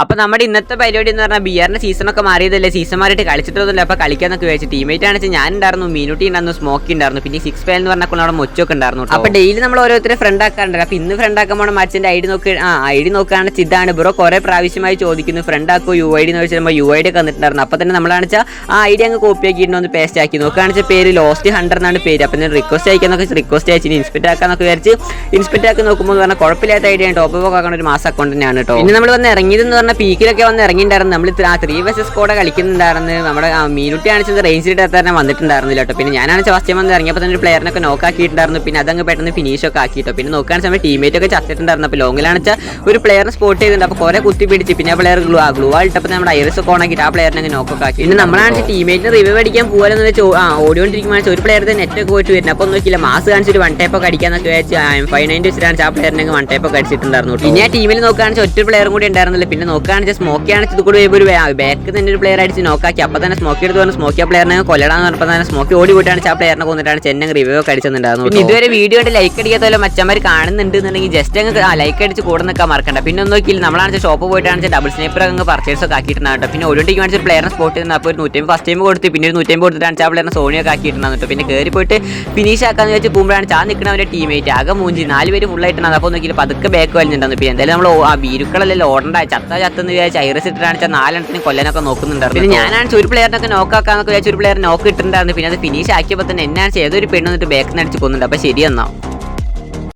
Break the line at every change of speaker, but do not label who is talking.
അപ്പൊ നമ്മുടെ ഇന്നത്തെ പരിപാടി എന്ന് പറഞ്ഞാൽ ബിയറിന്റെ സീസൺ ഒക്കെ മാറിയതല്ലേ? സീസൺ മാറിയിട്ട് കളിച്ചിട്ടൊന്നുമില്ല. അപ്പൊ കളിക്കാന്നൊക്കെ വെച്ച് ടീമേറ്റ് ആണെന്ന് ഞാൻ ഉണ്ടായിരുന്നു മീനുട്ടി ഉണ്ടായിരുന്നു സ്മോക്കി ഉണ്ടായിരുന്നു പിന്നെ സിക്സ് ഫൈവ് എന്ന് പറഞ്ഞാൽ അവിടെ മൊച്ചൊക്കെ ഉണ്ടായിരുന്നു അപ്പോൾ അപ്പൊ ഡെയിലി നമ്മൾ ഓരോരുത്തരെ ഫ്രണ്ട് ആക്കാറുണ്ട് അപ്പൊ ഇന്ന് ഫ്രണ്ട് ആക്കാൻ പോണ മാച്ചിന്റെ ഐ ഡി നോക്കി ആ ഐ ഡി നോക്കുകയാണ് ഇതാണ് ബ്രോ കുറെ പ്രാവശ്യമായി ചോദിക്കുന്നു ഫ്രണ്ട് ആക്കോ യു ഐ ഡി എന്ന് വെച്ചാൽ യു ഐ ഡി ഒക്കെ വന്നിട്ടുണ്ടായിരുന്നു അപ്പൊ തന്നെ നമ്മളാണെന്ന് വെച്ചാൽ ആ ഐ ഡി അങ്ങ് കോപ്പി ആക്കിയിട്ട് ഒന്ന് പേസ്റ്റ് ആക്കി നോക്കുകയാണെന്ന് വെച്ചാൽ പേര് ലോസ്റ്റ് ഹൺഡ്രഡ് എന്നാണ് പേര്. അപ്പൊ ഞാൻ റിക്വസ്റ്റ് അയക്കാന്നൊക്കെ റിക്വസ്റ്റ് അയച്ചു ഇൻസ്പെക്ട് ആക്കാന്നൊക്കെ വിചാരിച്ച് ഇൻസ്പെക്ട് ആക്കി നോക്കുമ്പോൾ എന്ന് പറഞ്ഞാൽ കുഴപ്പമില്ലാത്ത ഐഡിയാണ്. ടോപ്പ് ഒക്കെ ആക്കുന്ന ഒരു മാസം അക്കൗണ്ട് തന്നെയാണ് കേട്ടോ പിന്നെ നമ്മൾ വന്ന് ഇറങ്ങിയതെന്ന് പറഞ്ഞാൽ പീക്കിലൊക്കെ വന്ന് ഇറങ്ങിയിട്ടുണ്ടായിരുന്നു. നമ്മൾ ആ ത്രീ വെസസ് സ്കോഡ് കളിക്കുന്നുണ്ടായിരുന്നു. നമ്മുടെ മീനുട്ടി ആണെന്ന് റേഞ്ചിലിട്ട് എത്താൻ വന്നിട്ടുണ്ടായിരുന്നില്ല കേട്ടോ. പിന്നെ ഞാനാണ് ഫസ്റ്റ് വന്ന് ഇറങ്ങിയപ്പോൾ തന്നെ ഒരു പ്ലെയറിനൊക്കെ നോക്കാക്കിയിട്ടുണ്ടായിരുന്നു പിന്നെ അതങ്ങ് പെട്ടെന്ന് ഫിനിഷ് ഒക്കെ ആക്കിയിട്ടോ പിന്നെ നോക്കാൻ സമയം ടീമേറ്റ് ഒക്കെ ചത്തിട്ടുണ്ടായിരുന്നു. അപ്പോൾ ലോങ്ങിലാണ് വെച്ചാൽ ഒരു പ്ലെയറിനെ സ്പോട്ട് ചെയ്തിട്ടുണ്ട്. അപ്പോൾ കുറെ കുത്തി പിടിച്ച് പിന്നെ ആ പ്ലെയർ ഗ്ലൂ ആ ഗ്ലൂ ആയിട്ടപ്പോൾ നമ്മുടെ ഐറസ് ഒക്കെ ഓണാക്കിയിട്ട് ആ പ്ലെയറിനെ അങ്ങ് നോക്കൊക്കെ ആക്കി. പിന്നെ നമ്മളാണെങ്കിൽ ടീമേറ്റിന് റിവ്യൂ അടിക്കാൻ പോകാനെന്ന് വെച്ചാൽ ആ ഓടിക്കൊണ്ടിരിക്കുമ്പോൾ ഒരു നെറ്റ് ഒക്കെ പോയിട്ട് വരുന്നത്. അപ്പോൾ നോക്കിയില്ല. മാസ് കാണിച്ചൊരു വൺ ടൈപ്പ് ഒക്കെ അടിക്കാന്നൊക്കെ വെച്ച് ഫൈവ് നയന്റി വെച്ചിട്ടാണ് ആ പ്ലെയറിനെ വൺ ടൈപ്പ് ഒക്കെ അടിച്ചിട്ടുണ്ടായിരുന്നു പിന്നെ ആ ടീമിൽ നോക്കുകയാണെങ്കിൽ ഒറ്റ പ്ലെയറും കൂടി ഉണ്ടായിരുന്നില്ല. പിന്നെ നോക്കുകയാണെങ്കിൽ സ്മോക്കി ആണെങ്കിൽ ഇത് കൂടി ഒരു ബാക്ക് തന്നെ ഒരു പ്ലെയർ അടിച്ച് നോക്കാക്കി അപ്പോൾ തന്നെ സ്മോക്കി എടുത്ത് പറഞ്ഞു സ്മോക്കി ആ പ്ലെയറിനെ കൊല്ലടാന്ന് പറഞ്ഞപ്പോൾ തന്നെ സ്മോക്കി ഓടി പോയിട്ടാണ് ആ പ്ലെയറിനെ കൊന്നിട്ടാണ് ചെന്നൈ റിവ്യൂ ഒക്കെ അടിച്ചിട്ടുണ്ടായിരുന്നു പിന്നെ ഇതുവരെ വീഡിയോ ആയിട്ട് ലൈക്ക് അടിക്കാത്തല്ലോ മച്ചന്മാർ കാണുന്നുണ്ട് എന്നുണ്ടെങ്കിൽ ജസ്റ്റ് അങ്ങ് ലൈക്ക് അടിച്ച് കൂടെ നിൽക്കാൻ മറക്കണ്ട. പിന്നെ ഒന്നും നോക്കിയില്ല. നമ്മളാണെന്ന് ഷോപ്പ് പോയിട്ടാണ് ഡബിൾ സ്നേപ്പർ അങ്ങ് പർച്ചേസ് ഒക്കെ ആക്കിയിട്ടുണ്ടാവും പിന്നെ ഒരു ടീം കാണിച്ച പ്ലെയറിനെ സ്പോട്ട് ചെയ്യുന്ന അപ്പോൾ ഒരു നൂറ്റമ്പത് ഫസ്റ്റ് ടൈം കൊടുത്ത്. പിന്നെ ഒരു നൂറ്റമ്പത് കൊടുത്തിട്ടാണ് ആ പ്ലെയറിനെ സോണിയൊക്കെ ആക്കിയിട്ടുണ്ടാകും പിന്നെ കയറി പോയിട്ട് ഫിനിഷ് ആക്കാന്ന് വെച്ച് പോകുമ്പോഴാണ് ചാ നിൽക്കുന്ന അവരുടെ ടീമേറ്റ് ആകെ മൂഞ്ചി. നാല് പേര് ഫുൾ ആയിട്ടുണ്ടായിരുന്നു അപ്പോൾ നോക്കിയില്ല. പതുക്കെ ബാക്ക് വലിഞ്ഞിട്ടുണ്ടാകും പിന്നെ എന്തായാലും നമ്മൾ ആ ബീരുക്കളല്ലേ ഓടണ്ട ചത്ത ചത്തെന്ന് വിചാരിച്ച് ഐറസ് ഇട്ടിട്ടാണ് വെച്ചാൽ നാലെണ്ണത്തിന് കൊല്ലനൊക്കെ നോക്കുന്നുണ്ടായിരുന്നു പിന്നെ ഞാനാണ് ഒരു പ്ലെയറിനൊക്കെ നോക്കാക്കാന്നൊക്കെ വിചാരിച്ച ഒരു പ്ലെയർ നോക്ക് ഇട്ടിട്ടുണ്ടായിരുന്നു. പിന്നെ അത് ഫിനിഷ് ആക്കിയപ്പോൾ തന്നെ എന്നാണ് ഏതൊരു പെണ്ണ് വന്നിട്ട് ബാക്കിൽ നിന്ന് അടിച്ച് കൊന്നുണ്ട് അപ്പോൾ ശരി എന്നാ